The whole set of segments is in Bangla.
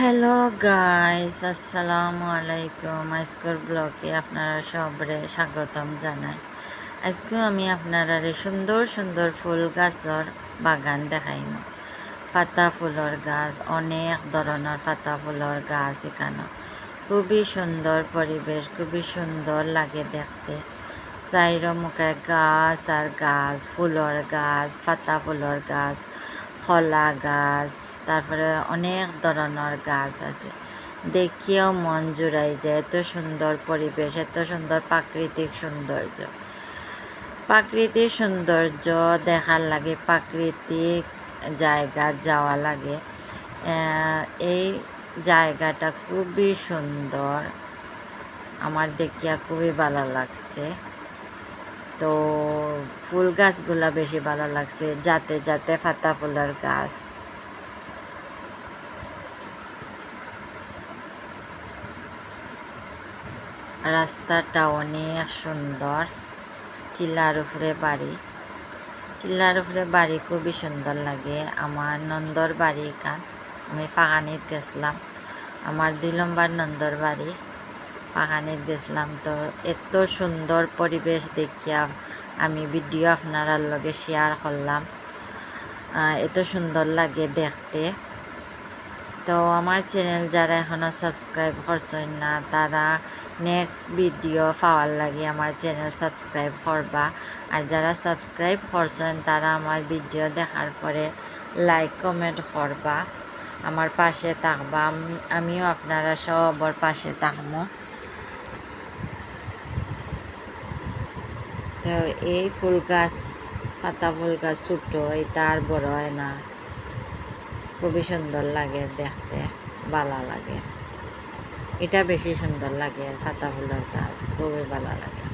হ্যালো গাইস আসসালামু আলাইকুম আজকের ব্লগে আপনারা সবরে স্বাগতম জানাই। আজকে আমি আপনারা সুন্দর সুন্দর ফুল গাছর বাগান দেখাইম। পাতা ফুলের গাছ, অনেক ধরনের পাতা ফুলের গাছ এখানে। খুবই সুন্দর পরিবেশ, খুবই সুন্দর লাগে দেখতে। চাইর মুখে গাছ আর গাছ, ফুলের গাছ, পাতা ফুলের গাছ। কলা গাছ, তারপরে অনেক ধরনের গাছ আছে। দেখিয়েও মন জুড়াই যায় এত সুন্দর পরিবেশ, এত সুন্দর প্রাকৃতিক সৌন্দর্য। প্রাকৃতিক সৌন্দর্য দেখার লাগে, প্রাকৃতিক জায়গা যাওয়া লাগে। এই জায়গাটা খুবই সুন্দর। আমার দেখিয়া খুবই ভালো লাগছে। তো ফুল গাছগুলা বেশি ভালো লাগছে, যাতে যাতে পাতা ফুলের গাছ। রাস্তাটা অনেক সুন্দর, টিলার উপরে বাড়ি। টিলার উপরে বাড়ি খুবই সুন্দর লাগে, আমার নন্দর বাড়ি এখান। আমি ফাঁকানিত গেছিলাম। আমার দুই নম্বর নন্দর বাড়ি। পাহানিত গেছিলাম। তো এত সুন্দর পরিবেশ দেখিয়া আমি ভিডিও আপনার লগে শেয়ার করলাম। এত সুন্দর লাগে দেখতে। তো আমার চ্যানেল যারা এখনও সাবস্ক্রাইব করছেন না, তারা নেক্সট ভিডিও পাওয়ার লাগে আমার চ্যানেল সাবস্ক্রাইব করবা। আর যারা সাবস্ক্রাইব করছেন, তারা আমার ভিডিও দেখার পরে লাইক কমেন্ট করবা। আমার পাশে থাকবা। আমিও আপনারা সবর পাশে থাকব। এই ফুল গাছ, পাতা ফুল গাছ ছোটো এটা আর বড় হয় না। খুবই সুন্দর লাগে দেখতে, ভালো লাগে। এটা বেশি সুন্দর লাগে পাতা ফুলের গাছ, খুবই ভালো লাগে।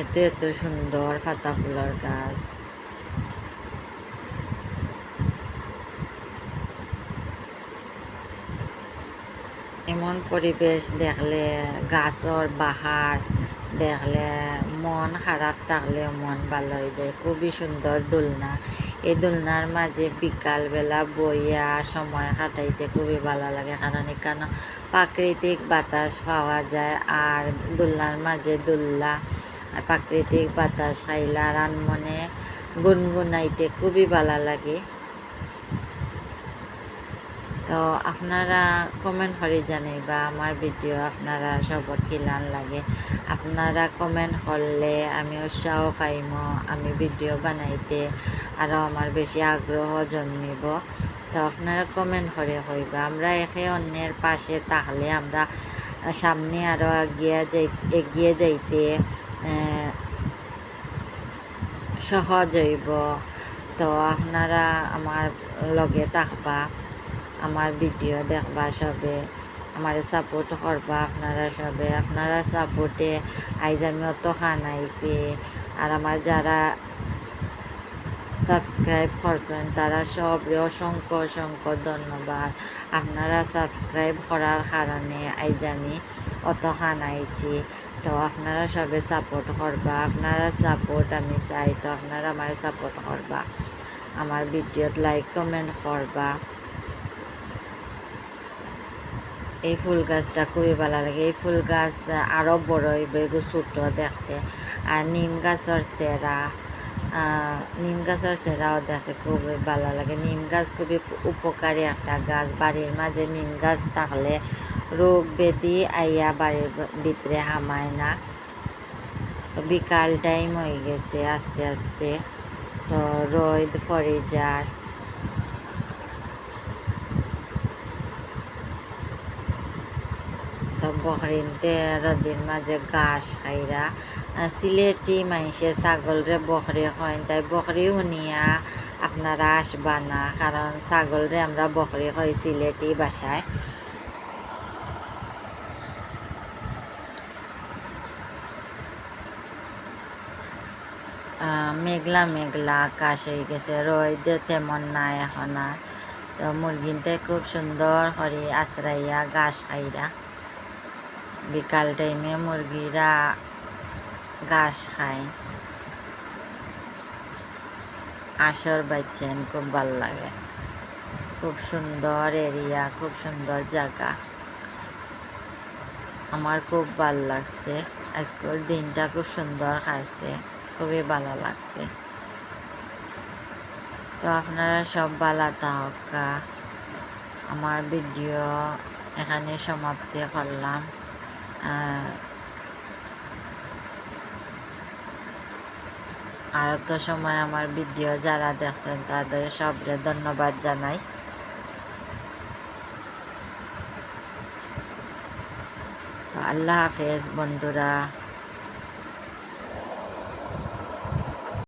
এত এত সুন্দর পাতা ফুলের গাছ। এমন পরিবেশ দেখলে গাছর বাহার দেখলে মন খারাপ থাকলেও মন ভালো হয়ে যায়। খুবই সুন্দর দোলনা। এই দোলনার মাঝে বিকালবেলা বইয়া সময় কাটাইতে খুবই ভালো লাগে কারণ এখানে প্রাকৃতিক বাতাস পাওয়া যায় আর দোলনার মাঝে দোল্লা আর প্রাকৃতিক বাতাস খাইলা আর মনে গুনগুনাইতে খুবই ভালো লাগে। তো আপনারা কমেন্ট করে জানাইবা আমার ভিডিও আপনারা সবর কিলান লাগে। আপনারা কমেন্ট করলে আমি উৎসাহ পাইম, আমি ভিডিও বানাইতে আরও আমার বেশি আগ্রহ জন্মিব। তো আপনারা কমেন্ট করে হইবা। আমরা একে অন্যের পাশে তাহলে আমরা সামনে আরও এগিয়ে যাই, এগিয়ে যাইতে সহজ হইব। তো আপনারা আমার লগে থাকবা। আমার ভিডিও দেখবা সবে, আমার সাপোর্ট করবা আপনারা সবে। আপনারা সাপোর্টে আইজ আমি অত খান আইছি। আর আমার যারা সাবস্ক্রাইব করছেন, তারা সবরে অসংখ্য অসংখ্য ধন্যবাদ। আপনারা সাবস্ক্রাইব করার কারণে আইজ আমি অত খান আইছি। তো আপনারা সবে সাপোর্ট করবা। আপনারা সাপোর্ট আমি চাই, তো আপনারা আমার সাপোর্ট করবা। আমার ভিডিওত লাইক কমেন্ট করবা। এই ফুল গাছটা খুবই ভালো লাগে। এই ফুল গাছ আরও বড় এগুলো ছোটো দেখতে। আর নিম গাছের সেরা নিম গাছের সেরাও দেখতে খুবই ভালো লাগে। নিম গাছ খুবই উপকারী একটা গাছ। বাড়ির মাঝে নিম গাছ থাকলে রোগ ব্যাধি আইয়া বাড়ির ভিতরে হামায় না। তো বিকাল টাইম হয়ে গেছে আস্তে আস্তে। তো রোদ ফরে তো বহরিনতে রদির মাঝে ঘাস খাইরা সিলেটি মাইসে ছাগলরে বকরি হয় তাই বকরি শুনিয়া আপনারা আসবা না, কারণ ছাগলরে আমরা বকরি হয় সিলেটি বাসায়। মেঘলা মেঘলা আকাশ হয়ে গেছে, রোদ তেমন নাই এখন আর। তো মুরগিনতে খুব সুন্দর করে আশ্রাইয়া ঘাস খাইরা বিকাল টাইমে মুরগিরা ঘাস খায়। আসর বাইছেন খুব ভালো লাগে। খুব সুন্দর এরিয়া, খুব সুন্দর জায়গা। আমার খুব ভালো লাগছে। আজকের দিনটা খুব সুন্দর কাটছে, খুবই ভালো লাগছে। তো আপনারা সব ভালো থাকা আমার ভিডিও এখানে সমাপ্তি করলাম। আর তো সময় আমার ভিডিও যারা দেখছেন, তাদের সবরে ধন্যবাদ জানাই। তো আল্লাহ হাফেজ বন্ধুরা।